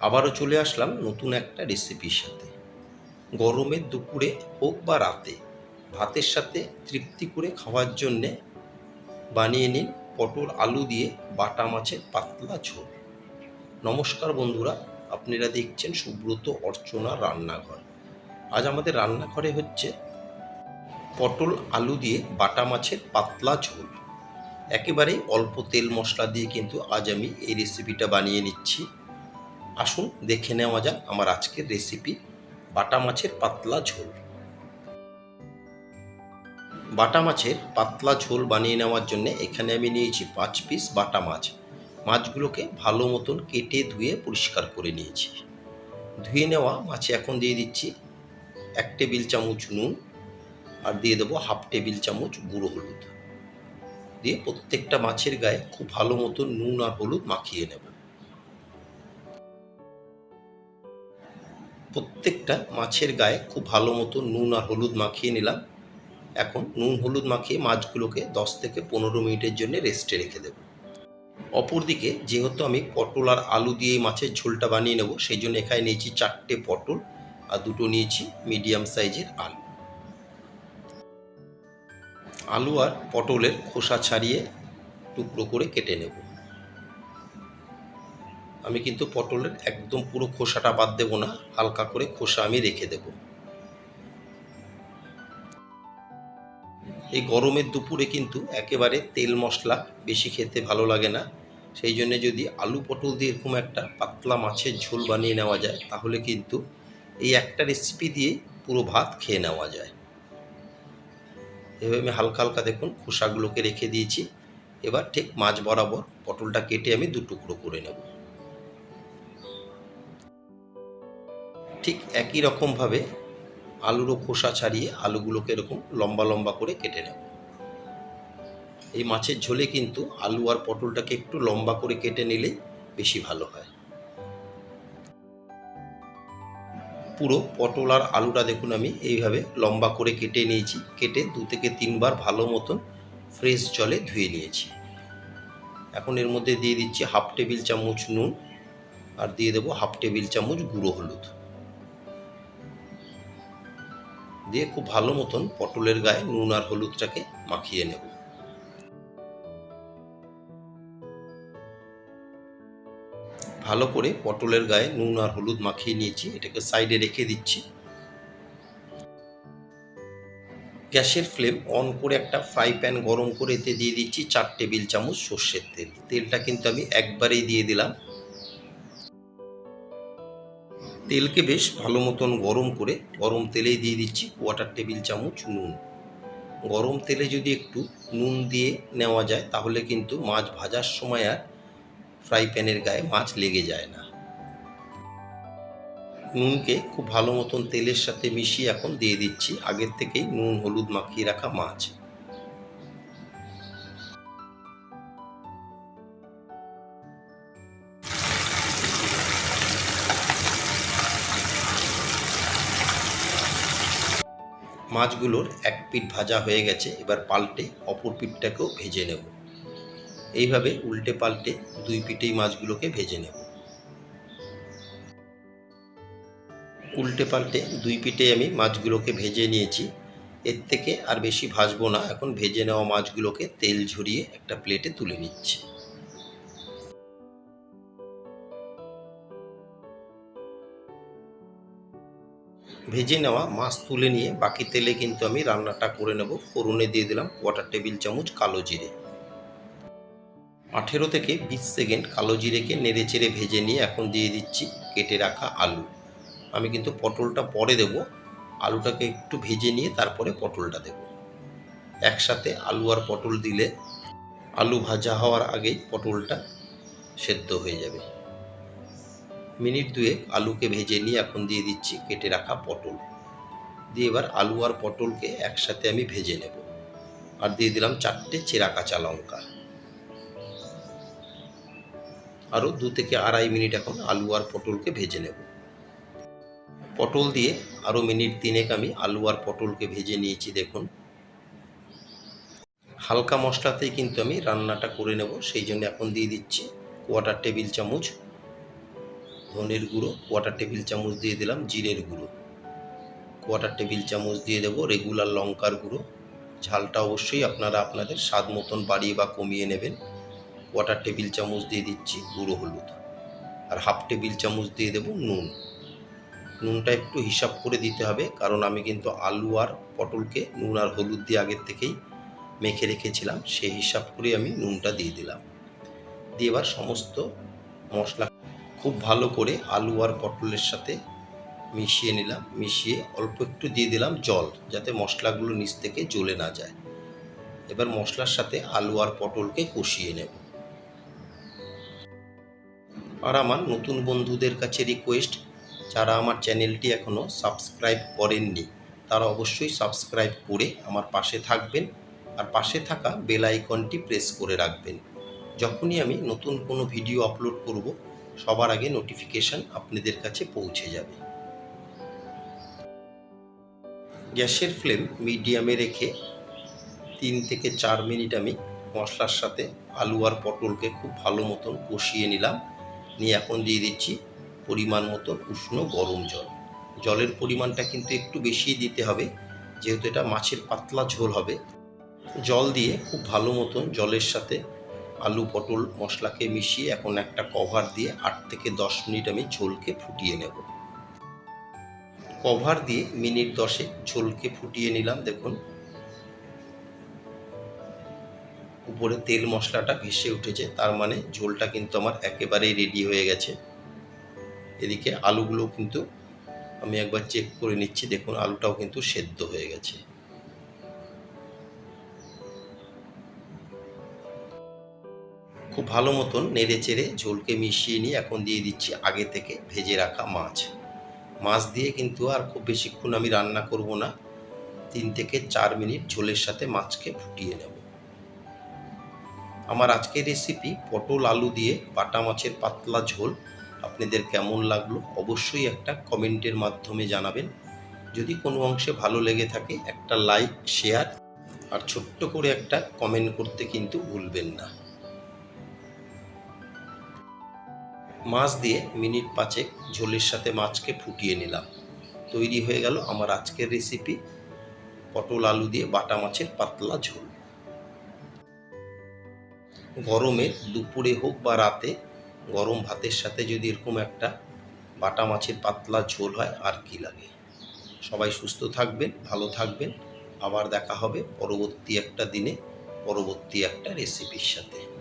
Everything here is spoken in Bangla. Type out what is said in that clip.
আবারও চলে আসলাম নতুন একটা রেসিপির সাথে। গরমের দুপুরে হোক বা রাতে, ভাতের সাথে তৃপ্তি করে খাওয়ার জন্যে বানিয়ে নিন পটল আলু দিয়ে বাটা মাছের পাতলা ঝোল। নমস্কার বন্ধুরা, আপনারা দেখছেন সুব্রত অর্চনা রান্নাঘর। আজ আমাদের রান্নাঘরে হচ্ছে পটল আলু দিয়ে বাটা মাছের পাতলা ঝোল। একেবারেই অল্প তেল মশলা দিয়ে কিন্তু আজ আমি এই রেসিপিটা বানিয়ে নিচ্ছি। আসুন, দেখে নেওয়া যাক আমার আজকের রেসিপি বাটা মাছের পাতলা ঝোল। বাটা মাছের পাতলা ঝোল বানিয়ে নেওয়ার জন্য এখানে আমি নিয়েছি পাঁচ পিস বাটা মাছ। মাছগুলোকে ভালো মতন কেটে ধুয়ে পরিষ্কার করে নিয়েছি। ধুয়ে নেওয়া মাছে এখন দিয়ে দিচ্ছি এক টেবিল চামচ নুন আর দিয়ে দেবো হাফ টেবিল চামচ গুঁড়ো হলুদ। দিয়ে প্রত্যেকটা মাছের গায়ে খুব ভালো মতো নুন আর হলুদ মাখিয়ে নেব। প্রত্যেকটা মাছের গায়ে খুব ভালো মতো নুন আর হলুদ মাখিয়ে নিলাম। এখন নুন হলুদ মাখিয়ে মাছগুলোকে দশ থেকে পনেরো মিনিটের জন্য রেস্টে রেখে দেব। অপরদিকে যেহেতু আমি পটল আর আলু দিয়ে মাছের ঝোলটা বানিয়ে নেব, সেই জন্য এখানে নিয়েছি চারটে পটল আর দুটো নিয়েছি মিডিয়াম সাইজের আলু। আলু আর পটলের খোসা ছাড়িয়ে টুকরো করে কেটে নেব। আমি কিন্তু পটলের একদম পুরো খোসাটা বাদ দেবো না, হালকা করে খোসা আমি রেখে দেব। এই গরমের দুপুরে কিন্তু একেবারে তেল মশলা বেশি খেতে ভালো লাগে না। সেই জন্য যদি আলু পটল দিয়ে এরকম একটা পাতলা মাছের ঝোল বানিয়ে নেওয়া যায়, তাহলে কিন্তু এই একটা রেসিপি দিয়ে পুরো ভাত খেয়ে নেওয়া যায়। এভাবে আমি হালকা হালকা দেখুন খোসাগুলোকে রেখে দিয়েছি। এবার ঠিক মাছ বরাবর পটলটা কেটে আমি দু টুকরো করে নেব। ঠিক একই রকমভাবে আলুরও খোসা ছাড়িয়ে আলুগুলোকে এরকম লম্বা লম্বা করে কেটে নেব। এই মাছের ঝোলে কিন্তু আলু আর পটলটাকে একটু লম্বা করে কেটে নিলে বেশি ভালো হয়। পুরো পটল আর আলুটা দেখুন আমি এইভাবে লম্বা করে কেটে নিয়েছি, কেটে দু থেকে তিনবার ভালো মতন ফ্রেশ জলে ধুয়ে নিয়েছি। এখন এর মধ্যে দিয়ে দিচ্ছি হাফ টেবিল চামচ নুন আর দিয়ে দেবো হাফ টেবিল চামচ গুঁড়ো হলুদ। দিয়ে খুব ভালো মতন পটলের গায়ে নুন আর হলুদটাকে মাখিয়ে নেব। ভালো করে পটলের গায়ে নুন আর হলুদ মাখিয়ে নিয়েছি, এটাকে সাইডে রেখে দিচ্ছি। গ্যাসের ফ্লেম অন করে একটা ফ্রাই প্যান গরম করে এতে দিয়ে দিচ্ছি চার টেবিল চামচ সর্ষের তেল। তেলটা কিন্তু আমি একবারেই দিয়ে দিলাম। তেলকে বেশ ভালো মতন গরম করে গরম তেলেই দিয়ে দিচ্ছি কোয়াটার টেবিল চামচ নুন। গরম তেলে যদি একটু নুন দিয়ে নেওয়া যায় তাহলে কিন্তু মাছ ভাজার সময় আর ফ্রাই প্যানের গায়ে মাছ লেগে যায় না। নুনকে খুব ভালো মতন তেলের সাথে মিশিয়ে এখন দিয়ে দিচ্ছি। আগের থেকেই নুন হলুদ মাখিয়ে রাখা মাছ। মাছগুলোর এক পিঠ ভাজা হয়ে গেছে, এবার পাল্টে অপর পিঠটাকেও ভেজে নেব। এইভাবে উল্টে পাল্টে দুই পিঠেই মাছগুলোকে ভেজে নেব। উল্টে পাল্টে দুই পিঠে আমি মাছগুলোকে ভেজে নিয়েছি। এর থেকে আর বেশি ভাজবো না, এখন ভেজে নেওয়া মাছগুলোকে তেল ঝরিয়ে একটা প্লেটে তুলে নিচ্ছি। ভেজে নেওয়া মাছ তুলে নিয়ে বাকি তেলে কিন্তু আমি রান্নাটা করে নেব। ফোড়নে দিয়ে দিলাম কোয়াটার টেবিল চামচ কালো জিরে। আঠেরো থেকে বিশ সেকেন্ড কালো জিরেকে নেড়ে চেড়ে ভেজে নিয়ে এখন দিয়ে দিচ্ছি কেটে রাখা আলু। আমি কিন্তু পটলটা পরে দেব। আলুটাকে একটু ভেজে নিয়ে তারপরে পটলটা দেব। একসাথে আলু আর পটল দিলে আলু ভাজা হওয়ার আগেই পটলটা সেদ্ধ হয়ে যাবে। মিনিট দুয়েক আলুকে ভেজে নিয়ে এখন দিয়ে দিচ্ছি কেটে রাখা পটল। দিয়ে এবার আলু আর পটলকে একসাথে আমি ভেজে নেব। আর দিয়ে দিলাম চারটে চেরা কাঁচা লঙ্কা। আরও দু থেকে আড়াই মিনিট এখন আলু আর পটলকে ভেজে নেব। পটল দিয়ে আরও মিনিট তিনেক আমি আলু আর পটলকে ভেজে নিয়েছি, দেখুন। হালকা মশলাতেই কিন্তু আমি রান্নাটা করে নেব, সেই জন্য এখন দিয়ে দিচ্ছি কোয়াটার টেবিল চামচ ধনের গুঁড়ো কোয়াটার টেবিল চামচ দিয়ে দিলাম জিরের গুঁড়ো। কোয়াটার টেবিল চামচ দিয়ে দেবো রেগুলার লঙ্কার গুঁড়ো। ঝালটা অবশ্যই আপনারা আপনাদের স্বাদ মতন বাড়িয়ে বা কমিয়ে নেবেন। কোয়াটার টেবিল চামচ দিয়ে দিচ্ছি গুঁড়ো হলুদ। আর হাফ টেবিল চামচ দিয়ে দেবো নুন। নুনটা একটু হিসাব করে দিতে হবে, কারণ আমি কিন্তু আলু আর পটলকে নুন আর হলুদ দিয়ে আগের থেকেই মেখে রেখেছিলাম, সেই হিসাব করে আমি নুনটা দিয়ে দিলাম। দিয়ে এবার সমস্ত মশলা খুব ভালো করে আলু আর পটলের সাথে মিশিয়ে নিলাম। মিশিয়ে অল্প একটু দিয়ে দিলাম জল, যাতে মশলাগুলো নিচ থেকে জ্বলে না যায়। এবার মশলার সাথে আলু আর পটলকে কষিয়ে নেব। আর আমার নতুন বন্ধুদের কাছে রিকোয়েস্ট যারা আমার চ্যানেলটি এখনও সাবস্ক্রাইব করেননি, তারা অবশ্যই সাবস্ক্রাইব করে আমার পাশে থাকবেন আর পাশে থাকা বেল আইকনটি প্রেস করে রাখবেন। যখনই আমি নতুন কোনো ভিডিও আপলোড করব সবার আগে নোটিফিকেশান আপনাদের কাছে পৌঁছে যাবে। গ্যাসের ফ্লেম মিডিয়ামে রেখে তিন থেকে চার মিনিট আমি মশলার সাথে আলু আর পটলকে খুব ভালো মতন কষিয়ে নিলাম। নিয়ে এখন দিয়ে দিচ্ছি পরিমাণ মতো উষ্ণ গরম জল। জলের পরিমাণটা কিন্তু একটু বেশি দিতে হবে, যেহেতু এটা মাছের পাতলা ঝোল হবে। জল দিয়ে খুব ভালো মতন জলের সাথে আলু, পটল, মশলাকে মিশিয়ে এখন একটা কভার দিয়ে আট থেকে দশ মিনিট আমি ঝোলকে ফুটিয়ে নেব। কভার দিয়ে মিনিট দশে ঝোলকে ফুটিয়ে নিলাম, দেখুন। উপরে তেল মশলাটা ভেসে উঠেছে, তার মানে ঝোলটা কিন্তু আমার একেবারেই রেডি হয়ে গেছে। এদিকে আলুগুলো কিন্তু আমি একবার চেক করে নিচ্ছি, দেখুন আলুটাও কিন্তু সেদ্ধ হয়ে গেছে। খুব ভালো মতন নেড়ে চেড়ে ঝোলকে মিশিয়ে নিয়ে এখন দিয়ে দিচ্ছি আগে থেকে ভেজে রাখা মাছ। মাছ দিয়ে কিন্তু আর খুব বেশিক্ষণ আমি রান্না করব না। তিন থেকে চার মিনিট ঝোলের সাথে মাছকে ফুটিয়ে নেব। আমার আজকের রেসিপি পটল আলু দিয়ে বাটা মাছের পাতলা ঝোল। আপনাদের কেমন লাগল অবশ্যই একটা কমেন্টের মাধ্যমে জানাবেন। যদি কোনো অংশে ভালো লেগে থাকে একটা লাইক, শেয়ার আর ছোট্ট করে একটা কমেন্ট করতে কিন্তু ভুলবেন না। মাছ দিয়ে মিনিট পাঁচেক ঝোলের সাথে মাছকে ফুটিয়ে নিলাম। তৈরি হয়ে গেল আমার আজকের রেসিপি পটল আলু দিয়ে বাটা মাছের পাতলা ঝোল। গরমে দুপুরে হোক বা রাতে, গরম ভাতের সাথে যদি এরকম একটা বাটা মাছের পাতলা ঝোল হয়, আর কি লাগে? সবাই সুস্থ থাকবেন, ভালো থাকবেন। আবার দেখা হবে পরবর্তী একটা দিনে, পরবর্তী একটা রেসিপির সাথে।